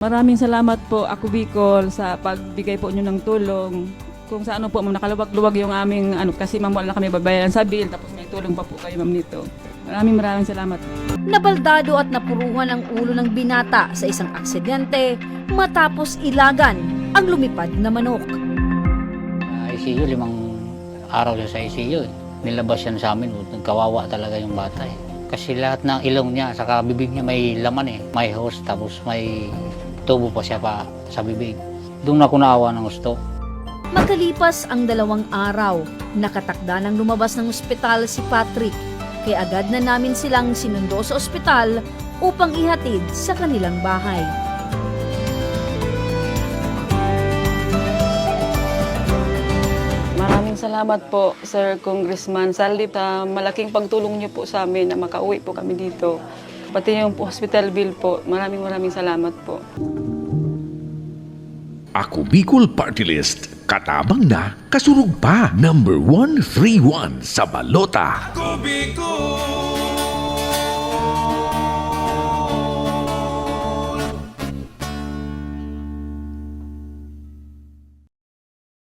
Maraming salamat po ako Bicol sa pagbigay po nyo ng tulong. Kung sa ano po, ma'am, nakaluwag-luwag yung aming ano, kasi ma'am, wala kami babayaran sa bill, tapos may tulong pa po kayo ma'am nito. Maraming maraming salamat. Nabaldado at napuruhan ang ulo ng binata sa isang aksidente matapos ilagan ang lumipad na manok. Sa ICU, limang araw siya sa ICU. eh. Nilabas yan sa amin, kawawa talaga yung bata eh. Kasi lahat ng ilong niya, saka bibig niya may laman eh. May hose, tapos may tubo pa siya pa sa bibig. Doon na ako naawa ng gusto. Makalipas ang dalawang araw, nakatakda ng lumabas ng ospital si Patrick. Kaya agad na namin silang sinundo sa ospital upang ihatid sa kanilang bahay. Maraming salamat po, Sir Congressman Saldi, sa malaking pagtulong niyo po sa amin na makauwi po kami dito. Pati yung hospital bill po, maraming maraming salamat po. Ako Bicol Party List. Katabang na, kasurug pa. Number 131 sa balota. Ako Bicol